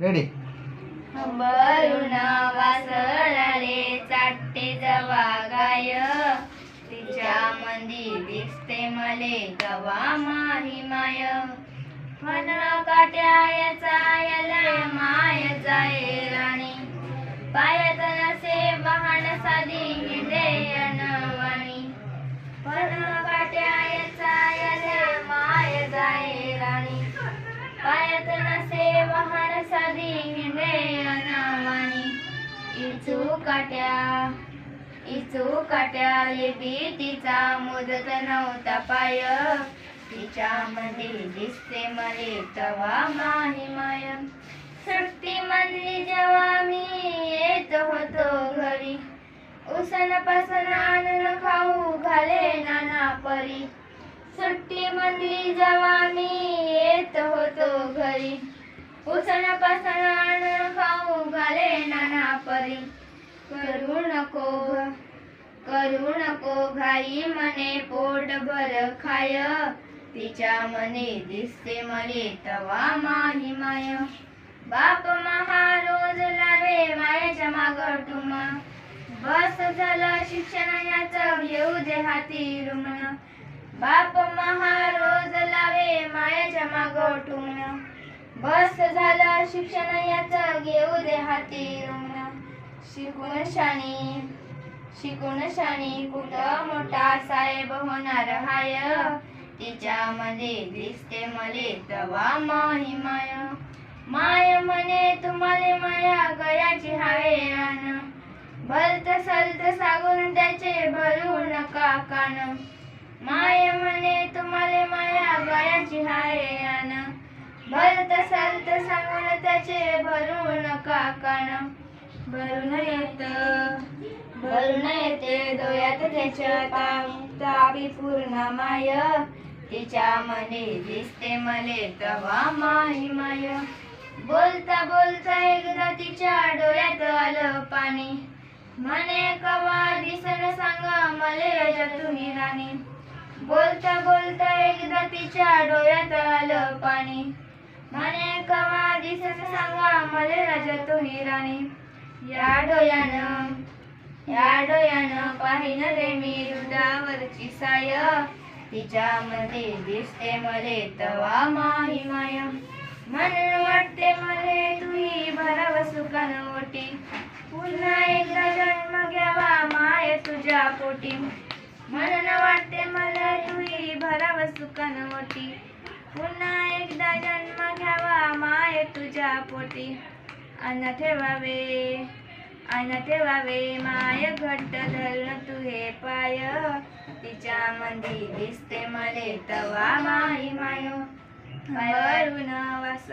Ready Varun वासळाले चाटते जवा गाय. तिच्या मंदी दिसते मले जवा माही माय. फन काट्याचा याला माय जाय राणी. पाय काट्या इचू काट्या लिपी तिचा मुदत नव्हता पाय. तिच्या मध्ये दिसते मले तवा माही माय. सुट्टी मधली जेव्हा मी येत होतो घरी उसन पासन आणून खाऊ घाले नाना परी. सुट्टी मधली जेव्हा मी येत होतो घरी उसण पासन आणून खाऊ घाले नाना परी। करू नको करू नको घाई मने पोट भर खाय। तिच्या मने दिसते मले तवा माही माय। बाप महारोज लावे मायाच्या माग टुमा। बस झालं शिक्षण याच घेऊ दे हाती रुमण बाप महारोज बस झालं शिक्षण याचं. घेऊ दे हाती रुग्ण. शिकून शाणी शिकून शाणी कुठं मोठा साहेब होणार हाय? तिच्यामध्ये दिसते मले तवा माही माय माय म्हणे तुम्हाला माया गयाची हावे आण. भलत सलत सागून त्याचे भरू नका कान. माय म्हणे तुम्हाला माया गयाची हाय आण. भलत सलत सांगून त्याचे भरू नका कान भरून येत भरून येते डोळ्यात त्याच्या तापी. पूर्ण माय तिच्या मने दिसते मले तवा माही माय. बोलता बोलता एकदा तिच्या डोळ्यात आलं पाणी. म्हणे कवा दिसन सांग मले राजा तुम्ही राणी. बोलता बोलता एकदा तिच्या डोळ्यात आलं पाणी. कमा कवा दिसन सांगा मले राजा तुम्ही राणी. या डोयानं या डोयानं पाहिन रे मी दुधावरची साय. तिच्यामध्ये दिसते मले तवा माही माय. म्हणून वाटते मले तुही भराव सुखान ओटी. पुन्हा एकदा जन्म घ्यावा माय तुझ्या पोटी. म्हणून वाटते मला तुही भराव सुखान ओटी. पुन्हा एकदा पोटी. अन्न ठेवावे अन्न ठेवावे. माय घट्ट धरण तुहे पाय. तिच्या मंदी दिसते मले तवा माही माय. वरून वास.